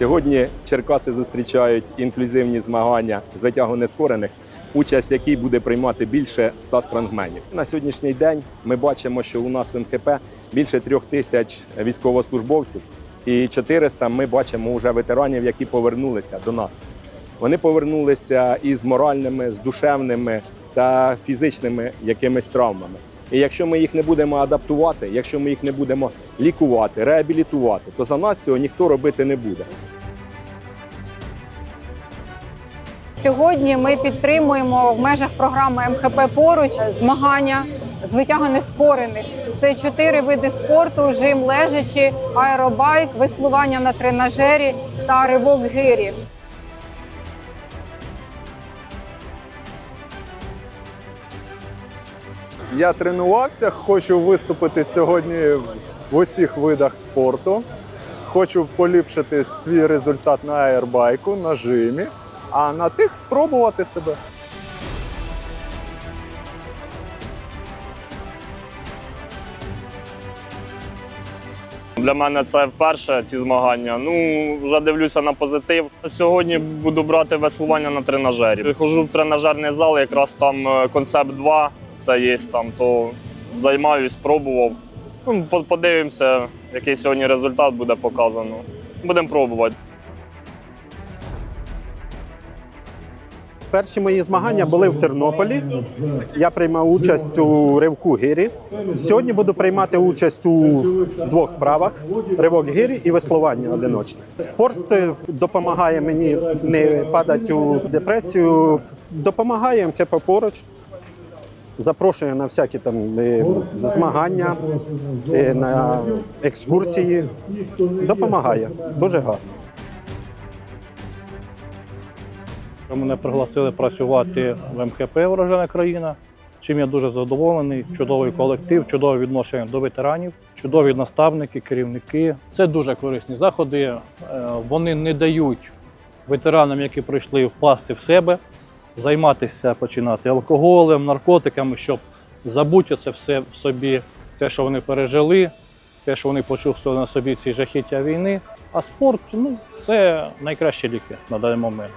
Сьогодні Черкаси зустрічають інклюзивні змагання з витягу нескорених, участь якій буде приймати більше 100 странгменів. На сьогоднішній день ми бачимо, що у нас в МХП більше трьох тисяч військовослужбовців, і 400 ми бачимо вже ветеранів, які повернулися до нас. Вони повернулися із моральними, з душевними та фізичними якимись травмами. І якщо ми їх не будемо адаптувати, якщо ми їх не будемо лікувати, реабілітувати, то за нас цього ніхто робити не буде. Сьогодні ми підтримуємо в межах програми МХП поруч змагання з витягу неспорених. Це чотири види спорту: жим лежачі, аеробайк, веслування на тренажері та ривок гирі. Я тренувався, хочу виступити сьогодні в усіх видах спорту. Хочу поліпшити свій результат на аербайку, на жимі, а на тих спробувати себе. Для мене це вперше ці змагання. Ну вже дивлюся на позитив. Сьогодні буду брати веслування на тренажері. Хожу в тренажерний зал, якраз там е, концепт 2, це є там, то займаюсь, пробував. Ну, подивимося, який сьогодні результат буде показано. Будемо пробувати. Перші мої змагання були в Тернополі. Я приймав участь у ривку гирі. Сьогодні буду приймати участь у двох вправах: ривок гирі і веслування одиночне. Спорт е, допомагає мені не падати у депресію, допомагає МКП поруч. Запрошує на всякі там е, змагання, е, на екскурсії. Допомагає дуже гарно. Мене пригласили працювати в МХП Врожена країна. Чим я дуже задоволений. Чудовий колектив, чудове відношення до ветеранів, чудові наставники, керівники. Це дуже корисні заходи. Е, Вони не дають ветеранам, які прийшли впасти в себе, займатися починати алкоголем, наркотиками, щоб забути це все в собі, те, що вони пережили, те, що вони почувствували на собі ці жахіття війни. А спорт ну, це найкращі ліки на даний момент.